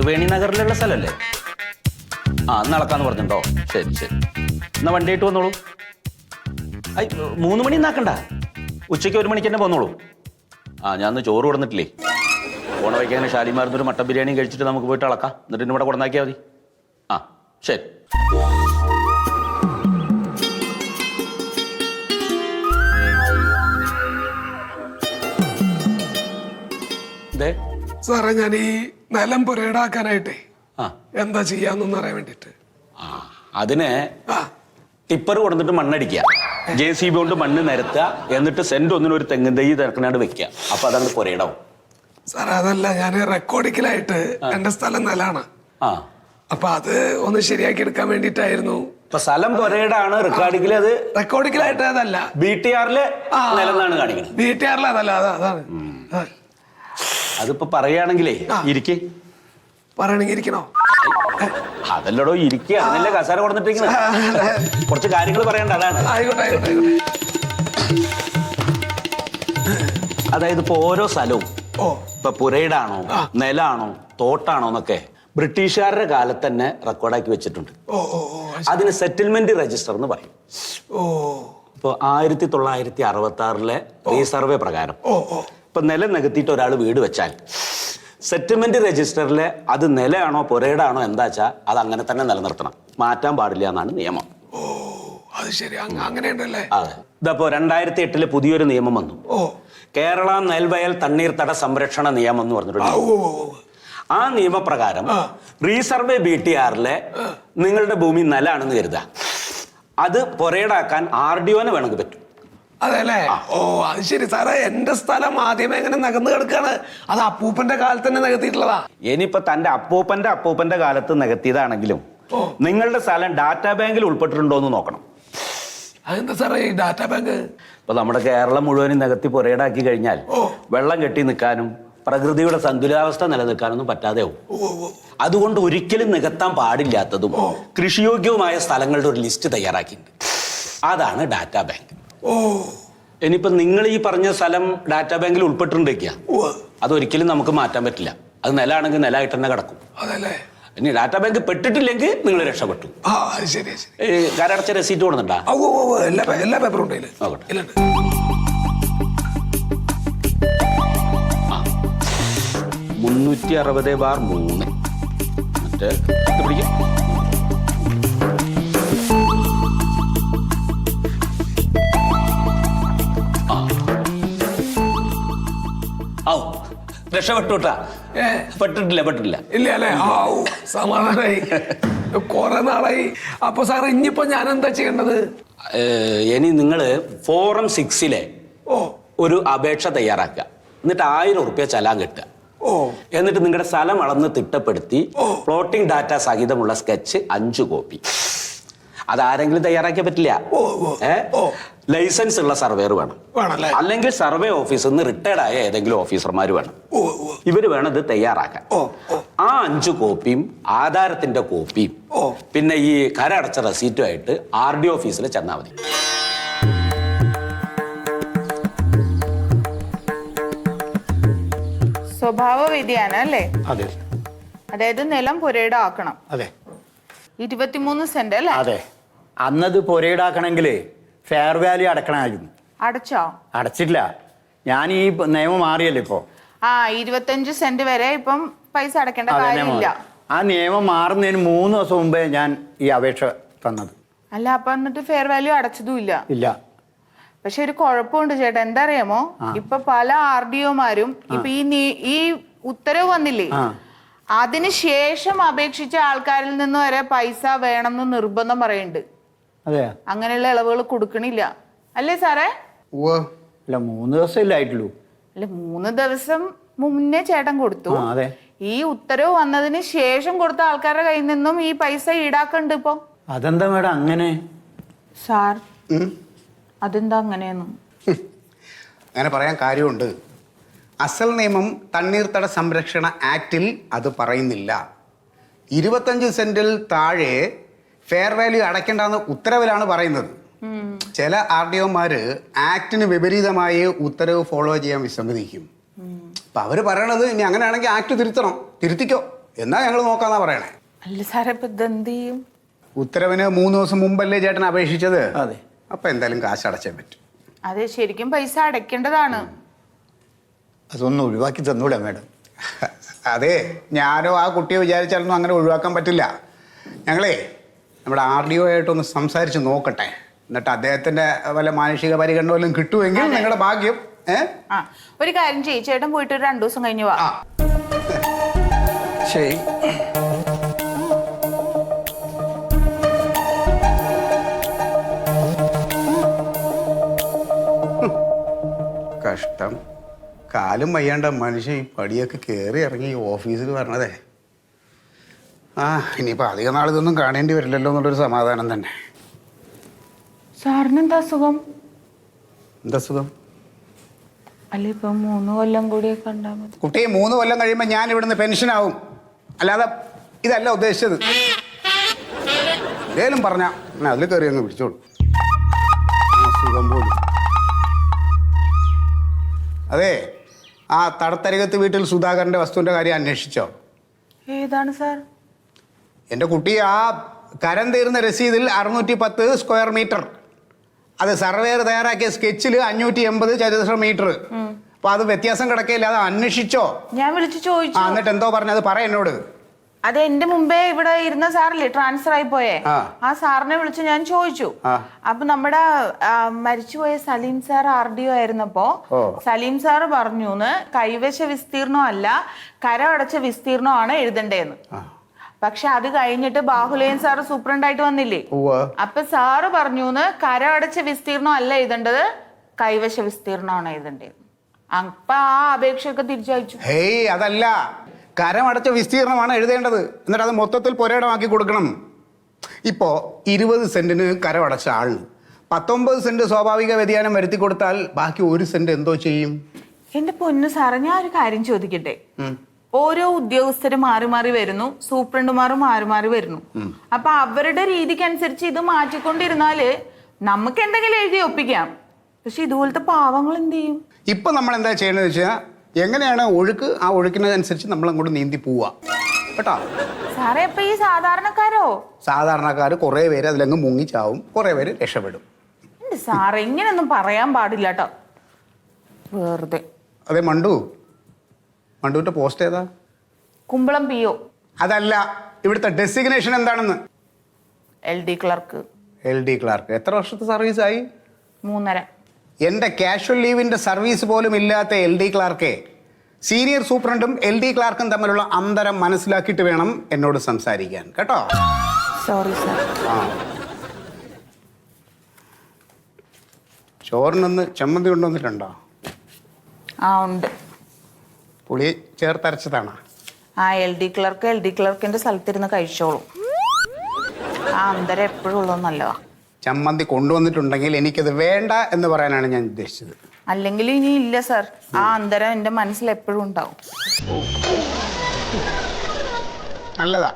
ത്രിവേണി നഗറിലുള്ള സ്ഥലമല്ലേ ആ നടക്കാന്ന് പറഞ്ഞിട്ടുണ്ടോ? ശരി ശരി. എന്നാ വണ്ടി ആയിട്ട് വന്നോളൂ. ഐ മൂന്ന് മണി നാക്കണ്ട ഉച്ചയ്ക്ക് ഒരു മണിക്ക് തന്നെ പോന്നോളൂ. ആ ഞാൻ ചോറ് കൊടുന്നിട്ടില്ലേ? ഓണ വയ്ക്കാൻ ഷാലിമാർന്ന് ഒരു മട്ടൻ ബിരിയാണി കഴിച്ചിട്ട് നമുക്ക് പോയിട്ട് അളക്കാം. എന്നിട്ട് എന്നെ ഇവിടെ കൊടുന്നാക്കിയാൽ മതി. ആ ശരി. ദേ സാറേ ഞാൻ ഈ നിലം പുരയിടാക്കാനായിട്ടേ ആ. എന്താ ചെയ്യാന്നൊന്നും അറിയാൻ വേണ്ടിട്ട് അതിന് ടിപ്പർ കൊടുത്തിട്ട് മണ്ണടിക്കുക. ജെ സി ബി കൊണ്ട് മണ്ണ് നിരത്തുക. എന്നിട്ട് സെന്റ് ഒന്നിനും ഒരു തെങ്ങിൻ തൈ തിരക്കനാട് വെക്കുക. അപ്പൊ അതങ്ങ് പുരയിടാവും. സാറേ അതല്ല ഞാൻ റെക്കോർഡിക്കലായിട്ട് എന്റെ സ്ഥലം നിലാണ് ആ. അപ്പൊ അത് ഒന്ന് ശരിയാക്കി എടുക്കാൻ വേണ്ടിട്ടായിരുന്നു ഇപ്പൊ സ്ഥലം പുരയിടാണ് റെക്കോർഡിങ്ങിൽ അത് റെക്കോർഡിക്കലായിട്ട് അതല്ല. ബി ടി ആറിൽ നിലന്നാണ് കാണിക്കുന്നത്. വീട്ടുകാരില അതല്ല അതാണ്. അതാണ് ആ. അതിപ്പോ പറയുകയാണെങ്കിലേ ഇരിക്കെ. പറയണെങ്കിൽ ഇരിക്കണോ? അതല്ലടോ ഇരിക്കുക അതല്ലേ കസാര കൊടുത്തിട്ടിരിക്കണ. കുറച്ച് കാര്യങ്ങൾ പറയണ്ട അതാണ്. ആയിക്കോട്ടെ ആയിക്കോട്ടെ ആയിക്കോട്ടെ. അതായത് ഇപ്പൊ ഓരോ സ്ഥലവും ഓ. ഇപ്പൊ പുരയിടാണോ നിലാണോ തോട്ടാണോ എന്നൊക്കെ ബ്രിട്ടീഷുകാരുടെ കാലത്ത് തന്നെ റെക്കോർഡാക്കി വെച്ചിട്ടുണ്ട്. ഓ ഓ ഓ അതിന് സെറ്റിൽമെന്റ് രജിസ്റ്റർ എന്ന് പറയും. ഓ. ഇപ്പോൾ ആയിരത്തി തൊള്ളായിരത്തി അറുപത്തി ആറിലെ റീസർവേ പ്രകാരം. ഓ ഓ. ഇപ്പൊ നിലം നികത്തിയിട്ട് ഒരാൾ വീട് വെച്ചാൽ സെറ്റിൽമെന്റ് രജിസ്റ്ററിൽ അത് നിലയാണോ പുരയിടാണോ എന്താ വെച്ചാൽ അത് അങ്ങനെ തന്നെ നിലനിർത്തണം. മാറ്റാൻ പാടില്ല എന്നാണ് നിയമം. ഓ അത് ശരി. അങ്ങ- അങ്ങനെയുണ്ടല്ലേ? അതെ ഇതപ്പോ രണ്ടായിരത്തി എട്ടിൽ പുതിയൊരു നിയമം വന്നു. ഓ. കേരള നെൽവയൽ തണ്ണീർത്തട സംരക്ഷണ നിയമം എന്ന് പറഞ്ഞിട്ടുണ്ട് ആ, നിയമപ്രകാരം റീസർവേ ബി ടി ആറിലെ നിങ്ങളുടെ ഭൂമി നിലാണെന്ന് കരുതുക. അത് പുരയിടാക്കാൻ ആർ ഡി ഒന് വേണമെങ്കിൽ പറ്റും. അതെല്ലേ ഓ അത് ശരി. സാറേ എന്റെ സ്ഥലം ആദ്യമേ എങ്ങനെ നികന്നു കിടക്കാണ്. അത് അപ്പൂപ്പന്റെ കാലത്ത് തന്നെ നികത്തിയിട്ടുള്ളതാ. ഇനിയിപ്പോ തന്റെ അപ്പൂപ്പന്റെ അപ്പൂപ്പന്റെ കാലത്ത് നികത്തിയതാണെങ്കിലും. നിങ്ങളുടെ സ്ഥലം ഡാറ്റാ ബാങ്കിൽ ഉൾപ്പെട്ടിട്ടുണ്ടോ എന്ന് നോക്കണം. അതെന്താ സാറേ ഈ ഡാറ്റാ ബാങ്ക്? ഇപ്പൊ നമ്മുടെ കേരളം മുഴുവനും നികത്തി പുരയിടാക്കി കഴിഞ്ഞാൽ വെള്ളം കെട്ടി നിൽക്കാനും പ്രകൃതിയുടെ സന്തുലിതാവസ്ഥ നിലനിൽക്കാനൊന്നും പറ്റാതെയാവും അതുകൊണ്ട് ഒരിക്കലും നികത്താൻ പാടില്ലാത്തതും കൃഷിയോഗ്യവുമായ സ്ഥലങ്ങളുടെ ഒരു ലിസ്റ്റ് തയ്യാറാക്കിയിട്ടുണ്ട്. അതാണ് ഡാറ്റാ ബാങ്ക്. ഓ. ഇനിയിപ്പോ നിങ്ങൾ ഈ പറഞ്ഞ സ്ഥലം ഡാറ്റാ ബാങ്കിൽ അത് അതൊരിക്കലും നമുക്ക് മാറ്റാൻ പറ്റില്ല. അത് നിലമാണെങ്കിൽ നിലമായിട്ട് തന്നെ കിടക്കും. അതല്ലേ? ഇനി ഡാറ്റാ ബാങ്ക് പെട്ടിട്ടില്ലെങ്കിൽ നിങ്ങൾ രക്ഷപ്പെട്ടു. ആ ശരി ശരി. കരടച്ച റെസീറ്റ് കൊടുക്കണ്ടാ എല്ലാ എല്ലാ പേപ്പറും ഉണ്ട്. നോക്കട്ടെ. മുന്നൂറ്റി അറുപത് ബാർ മൂന്ന്. മറ്റേ പിടിക്ക്. രക്ഷപ്പെട്ടു കേട്ടാ പെട്ടിട്ടില്ല പെട്ടിട്ടില്ല. ഇല്ല അല്ലേ? സമാധാനായി. കുറെ നാളായി. അപ്പൊ സാർ ഇനിയിപ്പോ ഞാൻ എന്താ ചെയ്യേണ്ടത് ഇനി നിങ്ങൾ ഫോറം സിക്സിലെ ഓ. ഒരു അപേക്ഷ തയ്യാറാക്കുക. എന്നിട്ട് ആയിരം ഉറുപ്പ്യ ചലാൻ കിട്ടുക. ഓ. എന്നിട്ട് നിങ്ങളുടെ സ്ഥലം അളന്ന് തിട്ടപ്പെടുത്തി ഫ്ലോട്ടിംഗ് ഡാറ്റ സഹിതമുള്ള സ്കെച്ച് അഞ്ചു കോപ്പി. അതാരെങ്കിലും തയ്യാറാക്കിയ പറ്റില്ല. ഏഹ്. ലൈസൻസ് ഉള്ള സർവേർ വേണം. വേണല്ലേ? അല്ലെങ്കിൽ സർവേ ഓഫീസിൽ നിന്ന് റിട്ടയർഡ് ആയ ഏതെങ്കിലും ഓഫീസർമാർ വേണം. ഇവർ വേണം ഇത് തയ്യാറാക്കാൻ ആ അഞ്ച് കോപ്പിയും ആധാരത്തിന്റെ കോപ്പിയും പിന്നെ ഈ കരടച്ച റെസീറ്റുമായിട്ട് ആർ ഡി ഓഫീസിൽ ചെന്നാൽ മതി. സ്വഭാവ വ്യതിയാനം അല്ലേ? അതെ. അതായത് നിലം പുരയുടെ ആക്കണം അതെ. ഇരുപത്തിമൂന്ന് സെന്റ് അല്ലേ? അതെ. അന്നത് പുരയിടാക്കണമെങ്കിൽ ഫെയർ വാല്യൂ അടക്കണമായിരുന്നു. അടച്ചോ? അടച്ചിട്ടില്ല. ഞാൻ ഈ നിയമം മാറിയല്ലോ ഇപ്പോ? ആ ഇരുപത്തഞ്ച് സെന്റ് വരെ ഇപ്പം പൈസ അടക്കേണ്ട കാര്യമില്ല. ആ നിയമം മാറുന്നതിന് മൂന്ന് ദിവസം മുമ്പേ ഞാൻ ഈ അപേക്ഷ തന്നത്. അല്ല അപ്പൊ എന്നിട്ട് ഫെയർ വാല്യൂ അടച്ചതും ഇല്ല. ഇല്ല. പക്ഷെ ഒരു കുഴപ്പമുണ്ട് ചേട്ടാ. എന്താ അറിയാമോ ഇപ്പൊ പല ആർ ഡി ഒമാരും ഇപ്പൊ ഈ നീ- ഈ ഉത്തരവ് വന്നില്ലേ? ആ. അതിനുശേഷം അപേക്ഷിച്ച ആൾക്കാരിൽ നിന്ന് വരെ പൈസ വേണം എന്ന് നിർബന്ധം പറയുന്നുണ്ട്. അങ്ങനെയുള്ള ഇളവുകൾ കൊടുക്കണില്ല. അല്ലേ സാറേ? അല്ല മൂന്ന് ദിവസം ഇല്ലായിട്ടുള്ളൂ അല്ല മൂന്ന് ദിവസം മുന്നേ ചേട്ടൻ കൊടുത്തു. അതെ. ഈ ഉത്തരവ് വന്നതിന് ശേഷം കൊടുത്ത ആൾക്കാരുടെ കയ്യിൽ നിന്നും ഈ പൈസ ഈടാക്കണ്ട് ഇപ്പൊ. അതെന്താ മേഡം അങ്ങനെ? സാർ അതെന്താ അങ്ങനെയെന്ന്? അങ്ങനെ പറയാൻ കാര്യമുണ്ട്. അസൽ നിയമം തണ്ണീർത്തട സംരക്ഷണ ആക്റ്റിൽ അത് പറയുന്നില്ല. ഇരുപത്തഞ്ച് സെന്റിൽ താഴെ ഫെയർ വാല്യൂ അടയ്ക്കേണ്ടെന്ന് ഉത്തരവിലാണ് പറയുന്നത്. ചില ആർ ഡി ഒമാര് ആക്ടിന് വിപരീതമായി ഉത്തരവ് ഫോളോ ചെയ്യാൻ വിസമ്മതിക്കും. അപ്പൊ അവർ പറയണത് ഇനി അങ്ങനെയാണെങ്കിൽ ആക്ട് തിരുത്തണം. തിരുത്തിക്കോ. എന്നാ ഞങ്ങൾ നോക്കാന്നാ പറയണേ. അല്ല സാറേ ഇപ്പൊ ഇതെന്ത് ചെയ്യും ഉത്തരവിന് മൂന്ന് ദിവസം മുമ്പല്ലേ ചേട്ടൻ അപേക്ഷിച്ചത്? അതെ. അപ്പൊ എന്തായാലും കാശ് അടച്ചേ പറ്റും. അതെ ശരിക്കും പൈസ അടയ്ക്കേണ്ടതാണ്. അതൊന്നും ഒഴിവാക്കി തന്നൂടെ മേഡം. അതെ ഞാനോ ആ കുട്ടിയെ വിചാരിച്ചാലൊന്നും അങ്ങനെ ഒഴിവാക്കാൻ പറ്റില്ല. ഞങ്ങളേ നമ്മുടെ ആർ ഡി ഒ ആയിട്ടൊന്ന് സംസാരിച്ച് നോക്കട്ടെ. എന്നിട്ട് അദ്ദേഹത്തിന്റെ വല്ല മാനുഷിക പരിഗണന വല്ലതും കിട്ടുമെങ്കിൽ നിങ്ങളുടെ ഭാഗ്യം ആ ഒരു കാര്യം ചെയ്യ്. ചേട്ടൻ പോയിട്ട് ഒരു രണ്ടു ദിവസം കഴിഞ്ഞ് വാ. ആ. ശരി. കഷ്ടം. കാലും വയ്യാണ്ട മനുഷ്യൻ ഈ പടിയൊക്കെ കയറി ഇറങ്ങി ഈ ഓഫീസിൽ വരണതേ. ആ ഇനിയിപ്പോൾ അധിക നാൾ ഇതൊന്നും കാണേണ്ടി വരില്ലല്ലോ എന്നുള്ളൊരു സമാധാനം തന്നെ. സാറിന് എന്താ സുഖം എന്താ സുഖം അല്ല ഇപ്പൊ മൂന്ന് കൊല്ലം കൂടിയൊക്കെ ഉണ്ടാ മതി. കുട്ടി മൂന്ന് കൊല്ലം കഴിയുമ്പോൾ ഞാൻ ഇവിടുന്ന് പെൻഷനാവും. അല്ലാതെ ഇതല്ല ഉദ്ദേശിച്ചത്. എന്തേലും പറഞ്ഞ അതിൽ കയറി അങ്ങ് പിടിച്ചോളൂ. ആ സുഖം പോലും. അതെ ആ തടത്തരകത്ത് വീട്ടിൽ സുധാകരന്റെ വസ്തുവിന്റെ കാര്യം അന്വേഷിച്ചോ? ഏതാണ് സാർ? എന്റെ കുട്ടി ആ കരം തീർന്ന രസീതിൽ അറുന്നൂറ്റി പത്ത് സ്ക്വയർ മീറ്റർ അത് സർവേയർ തയ്യാറാക്കിയ സ്കെച്ചിൽ അഞ്ഞൂറ്റി എൺപത് ചതുരശ്ര മീറ്റർ അപ്പൊ അത് വ്യത്യാസം കിടക്കയില്ല അത് അന്വേഷിച്ചോ? ഞാൻ വിളിച്ചു ആ ചോദിച്ചു എന്നിട്ട് എന്തോ പറഞ്ഞത് പറ എന്നോട്. അത് എന്റെ മുമ്പേ ഇവിടെ ഇരുന്ന സാറല്ലേ ട്രാൻസ്ഫർ ആയി പോയേ. ആ. സാറിനെ വിളിച്ച് ഞാൻ ചോദിച്ചു. അപ്പൊ നമ്മുടെ മരിച്ചുപോയ Salim sir R D O ആയിരുന്നപ്പോ Saleem sir പറഞ്ഞു കൈവശ വിസ്തീർണം അല്ല കരമടച്ച വിസ്തീർണമാണ് എഴുതണ്ടേന്ന്. പക്ഷെ അത് കഴിഞ്ഞിട്ട് ബാഹുലയൻ സാറ് സൂപ്രണ്ടായിട്ട് വന്നില്ലേ. അപ്പൊ സാറ് പറഞ്ഞു കര അടച്ച വിസ്തീർണം അല്ല എഴുതേണ്ടത്? കൈവശ വിസ്തീർണമാണ് എഴുതേണ്ടത്. അപ്പൊ ആ അപേക്ഷയൊക്കെ തിരിച്ചയച്ചു. ഹേയ് അതല്ല. കരമടച്ച വിസ്തീർണമാണ് എഴുതേണ്ടത്. എന്നിട്ട് അത് മൊത്തത്തിൽ പുരയിടമാക്കി കൊടുക്കണം. ഇപ്പോ ഇരുപത് സെന്റിന് കരമടച്ച ആളിന് പത്തൊമ്പത് സെന്റ് സ്വാഭാവിക വ്യതിയാനം വരുത്തി കൊടുത്താൽ ബാക്കി ഒരു സെന്റ് എന്തോ ചെയ്യും? എന്റെ പൊന്നു സാറേ ഞാൻ ഒരു കാര്യം ചോദിക്കട്ടെ? ഓരോ ഉദ്യോഗസ്ഥരും മാറി മാറി വരുന്നു സൂപ്രണ്ടുമാരും മാറി മാറി വരുന്നു. അപ്പൊ അവരുടെ രീതിക്കനുസരിച്ച് ഇത് മാറ്റിക്കൊണ്ടിരുന്നാൽ നമുക്ക് എന്തെങ്കിലും എഴുതി ഒപ്പിക്കാം. പക്ഷെ ഇതുപോലത്തെ പാവങ്ങൾ എന്ത് ചെയ്യും? ഇപ്പൊ നമ്മൾ എന്താ ചെയ്യണമെന്ന് വെച്ചാൽ എങ്ങനെയാണ് ഒഴുക്ക് ആ ഒഴുക്കിനനുസരിച്ച് നമ്മൾ അങ്ങോട്ട് നീന്തി പോവുക. കേട്ടോ? സാറേ അപ്പൊ ഈ സാധാരണക്കാരോ? സാധാരണക്കാർ കുറേ പേര് അതിലങ്ങ് മുങ്ങിച്ചാവും കുറേ പേര് രക്ഷപ്പെടും. സാറേ ഇങ്ങനെയൊന്നും പറയാൻ പാടില്ല കേട്ടോ വെറുതെ. അതെ മണ്ടു. മണ്ടുവിന്റെ പോസ്റ്റ് ഏതാ? Kumbalam P O. അതല്ല ഇവിടുത്തെ ഡെസിഗ്നേഷൻ എന്താണെന്ന്? L D clerk L D clerk എത്ര വർഷത്തെ സർവീസ് ആയി? മൂന്നര. എന്റെ കാഷ്വൽ ലീവിന്റെ സർവീസ് പോലും ഇല്ലാത്ത എൽ ഡി ക്ലാർക്കെ സീനിയർ സൂപ്രണ്ടും എൽ ഡി ക്ലാർക്കും തമ്മിലുള്ള അന്തരം മനസ്സിലാക്കിയിട്ട് വേണം എന്നോട് സംസാരിക്കാൻ. കേട്ടോ? സോറി സാർ ആ. ചോറിനൊന്ന് ചമ്മന്തി കൊണ്ടുവന്നിട്ടുണ്ടോ? ആ ഉണ്ട്. പുളി ചേർത്തരച്ചതാണ്? ആ L D clerk L D ക്ലർക്കിന്റെ സ്ഥലത്തിരുന്ന് കഴിച്ചോളൂ. ആ അന്തരം എപ്പോഴും ഉള്ളത് നല്ലതാ. ചമ്മന്തി കൊണ്ടുവന്നിട്ടുണ്ടെങ്കിൽ എനിക്കത് വേണ്ട എന്ന് പറയാനാണ് ഞാൻ ഉദ്ദേശിച്ചത്. അല്ലെങ്കിൽ ഇനി ഇല്ല സർ ആ അന്തരം എന്റെ മനസ്സിൽ എപ്പോഴും ഉണ്ടാവും. നല്ലതാ.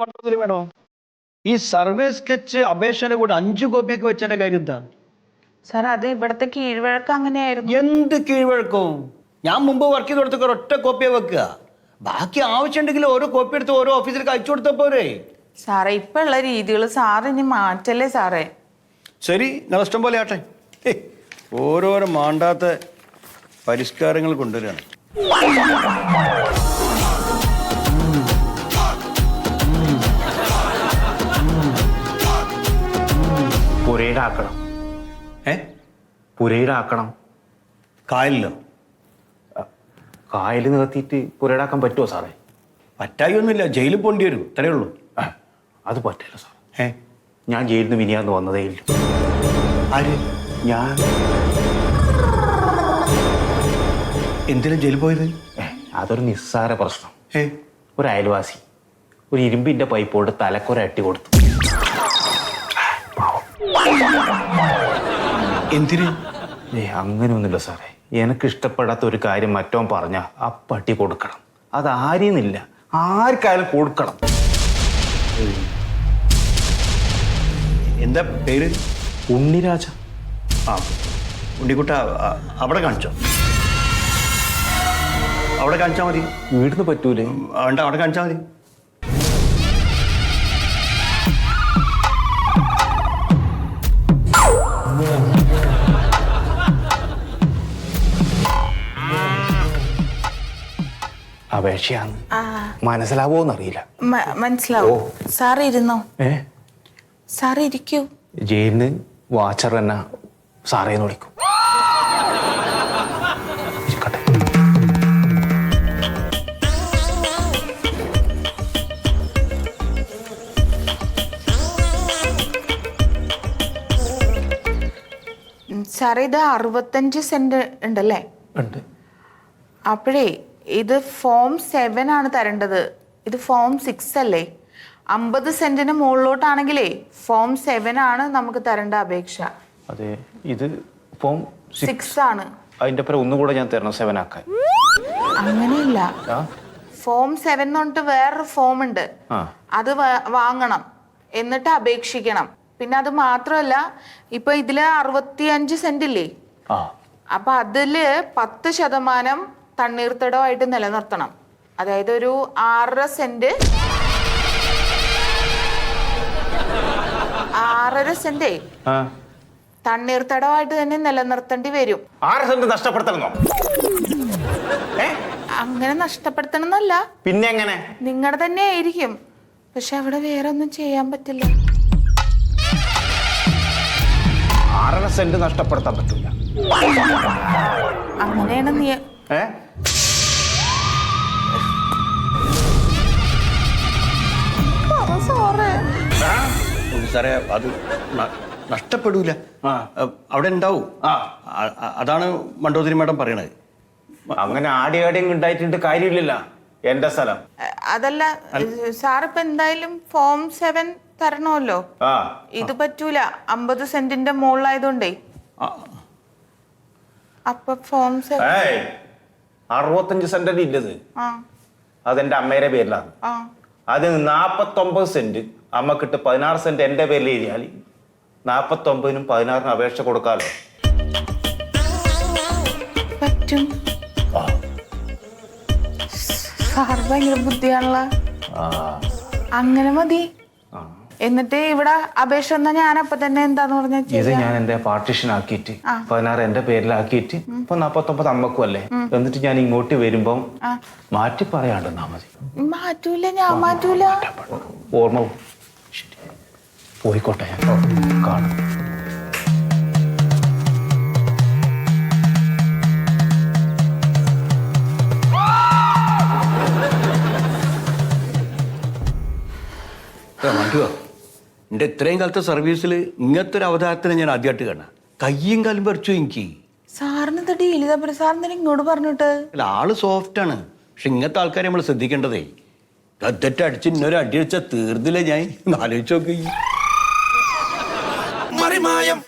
മണ്ഡലത്തിൽ വേണോ? ഈ സർവേ സ്കെച്ച് അപേക്ഷയുടെ കൂടെ അഞ്ചു കോപ്പിയൊക്കെ വെച്ചതിന്റെ കാര്യം എന്താ? സാർ അത് ഇവിടത്തെ കീഴ്വഴക്കം അങ്ങനെയായിരുന്നു. എന്ത് കീഴ്വഴക്കവും ഞാൻ മുമ്പ് വർക്ക് ചെയ്ത് കൊടുത്തൊക്കെ ഒറ്റ കോപ്പിയെ വെക്കുക. ബാക്കി ആവശ്യമുണ്ടെങ്കിൽ ഓരോ കോപ്പി എടുത്ത് ഓരോ ഓഫീസിലേക്ക് അയച്ചു കൊടുത്താൽ പോരെ? സാറേ ഇപ്പൊ ഉള്ള രീതികൾ സാറിന് ഇനി മാറ്റല്ലേ സാറേ? ശരി ഞാൻ ഇഷ്ടം പോലെ ആട്ടെ. ഓരോരോ മാണ്ടാത്ത പരിഷ്കാരങ്ങൾ കൊണ്ടുവരികയാണ്. പുരയിലാക്കണം ഏ? പുരയിലാക്കണം കായലിലോ? കായൽ നിർത്തിയിട്ട് പുരയിലാക്കാൻ പറ്റുമോ സാറേ? പറ്റായൊന്നുമില്ല ജയിലിൽ പോണ്ടി വരും. ഇത്രയേ ഉള്ളൂ. അത് പറ്റില്ല സാർ ഏ? ഞാൻ ജയിലിൽ നിന്ന് വിനിയാന്ന് വന്നതേ ഇല്ല. ആര്? ഞാൻ. എന്തിനാ ജയിലിൽ പോയത്? അതൊരു നിസ്സാര പ്രശ്നം. ഏ? ഒരു അയൽവാസി ഒരു ഇരുമ്പിന്റെ പൈപ്പോട് തലക്കൊര അട്ടി കൊടുത്തു. എന്തിന്? ഏ അങ്ങനെയൊന്നുമില്ല സാറേ. എനിക്ക് ഇഷ്ടപ്പെടാത്ത ഒരു കാര്യം മറ്റോ പറഞ്ഞ ആ പട്ടി കൊടുക്കണം. അത് ആരെയെന്നില്ല ആർക്കായാലും കൊടുക്കണം. എന്താ പേര്? ഉണ്ണിരാജ. ആ ഉണ്ണിക്കുട്ട അവിടെ കാണിച്ചോ. അവിടെ കാണിച്ചാൽ മതി. വീട്ടിൽ നിന്ന് പറ്റൂലേ വേണ്ട അവിടെ കാണിച്ചാൽ മതി. അപേക്ഷയാണ്. മനസ്സിലാവോന്നറിയില്ല. മനസ്സിലാവോ. സാർ ഇരുന്നോ ഏ? സാർ ഇരിക്കൂ ജയിലിന് വാച്ചർ തന്നെ സാറേന്ന് വിളിക്കും. സാറേ ഇത് അറുപത്തഞ്ച് സെന്റ് ഉണ്ടല്ലേ? ഉണ്ട്. അപ്പോഴേ ഇത് ഫോം സെവൻ ആണ് തരേണ്ടത്. ഇത് ഫോം സിക്സ് അല്ലേ? അമ്പത് സെന്റിന് മുകളിലോട്ടാണെങ്കിലേ ഫോം സെവൻ ആണ് നമുക്ക് തരേണ്ട അപേക്ഷ. അതെ ഇത് ഫോം സിക്സ് ആണ്. അതിന്റെ ഒന്നുകൂടെ ഞാൻ തരണം സെവൻ ആക്കാൻ. അങ്ങനെയില്ല. ഫോം സെവൻ എന്ന് പറഞ്ഞിട്ട് വേറൊരു ഫോം ഉണ്ട്. ആ. അത് വാ- വാങ്ങണം. എന്നിട്ട് അപേക്ഷിക്കണം. പിന്നെ അത് മാത്രമല്ല ഇപ്പൊ ഇതിൽ അറുപത്തിയഞ്ച് സെന്റ് ഇല്ലേ? ആ. അപ്പൊ അതിൽ പത്ത് ശതമാനം തണ്ണീർത്തടമായിട്ട് നിലനിർത്തണം. അതായത് ഒരു ആറര സെന്റ് ആറര സെന്റേ തണ്ണീർത്തടമായിട്ട് തന്നെ നിലനിർത്തേണ്ടി വരും. ആറ് സെന്റ് നഷ്ടപ്പെടുത്തണമെന്നോ? അങ്ങനെ നഷ്ടപ്പെടുത്തണം എന്നല്ല പിന്നെ എങ്ങനെ നിങ്ങളുടെ തന്നെ ആയിരിക്കും. പക്ഷെ അവിടെ വേറെ ഒന്നും ചെയ്യാൻ പറ്റില്ല. ആറര സെന്റ് നഷ്ടപ്പെടുത്താൻ പറ്റില്ല. അങ്ങനെയാണ് നീ ഏ? സോറ്. അത് നഷ്ടപ്പെടൂല. അവിടെ ഉണ്ടാവും. അതാണ് മണ്ടോദരി മേഡം പറയണത്. അങ്ങനെ ആടി ആടിയും ഉണ്ടായിട്ടുണ്ട് കാര്യമില്ലല്ലോ. എന്റെ സ്ഥലം. അതല്ല സാറിപ്പോ എന്തായാലും ഫോം സെവൻ തരണമല്ലോ? ആ. ഇത് പറ്റൂല. അമ്പത് സെന്റിന്റെ മുകളിലായതുകൊണ്ടേ അപ്പൊ ഫോം സെവൻ അറുപത്തഞ്ച് സെന്റ് ഇല്ലത് അതെന്റെ അമ്മയുടെ പേരിലാണ്. അതിന് നാപ്പത്തൊമ്പത് സെന്റ് അമ്മക്കിട്ട് പതിനാറ് സെന്റ് എന്റെ പേരിൽ എഴുതിയാൽ നാപ്പത്തൊമ്പതിനും പതിനാറിനും അപേക്ഷ കൊടുക്കാലോ? പറ്റും. ആ. സാർ ഭയങ്കര ബുദ്ധിയാണല്ലോ. അങ്ങനെ മതി. ആ. എന്നിട്ട് ഇവിടെ അപേക്ഷ എന്നാ ഞാൻ അപ്പൊ തന്നെ എന്താന്ന് പറഞ്ഞ ഇത് ഞാൻ എന്റെ പാർട്ടിഷൻ ആക്കിയിട്ട്. പതിനാറ് എന്റെ പേരിലാക്കിയിട്ട് ഇപ്പൊ നാപ്പത്തൊമ്പത് അമ്മക്കും അല്ലേ? എന്നിട്ട് ഞാൻ ഇങ്ങോട്ട് വരുമ്പം മാറ്റി പറയാണ്ടെന്നാ മതി. മാറ്റൂല ഞാൻ മാറ്റൂല. ഓർമ്മ. പോയിക്കോട്ടെ ഞാൻ. കാണും. മണ്ടുവോ എന്റെ ഇത്രയും കാലത്തെ സർവീസിൽ ഇങ്ങനത്തെ ഒരു അവതാരത്തിനെ ഞാൻ ആദ്യമായിട്ട് കാണാം. കയ്യും കാലും പറിച്ചു എനിക്ക്. സാറിന് ഡീൽ സാറിന് ഇങ്ങോട്ട് പറഞ്ഞിട്ട്. അല്ല ആൾ സോഫ്റ്റ് ആണ്. പക്ഷെ ഇങ്ങനത്തെ ആൾക്കാരെ നമ്മൾ ശ്രദ്ധിക്കേണ്ടതേ. ഗദ്ദറ്റ് അടിച്ച് ഇന്നൊരു അടി അടിച്ച തീർന്നില്ല ഞാൻ? ആലോചിച്ച് നോക്കി. മറിമായം.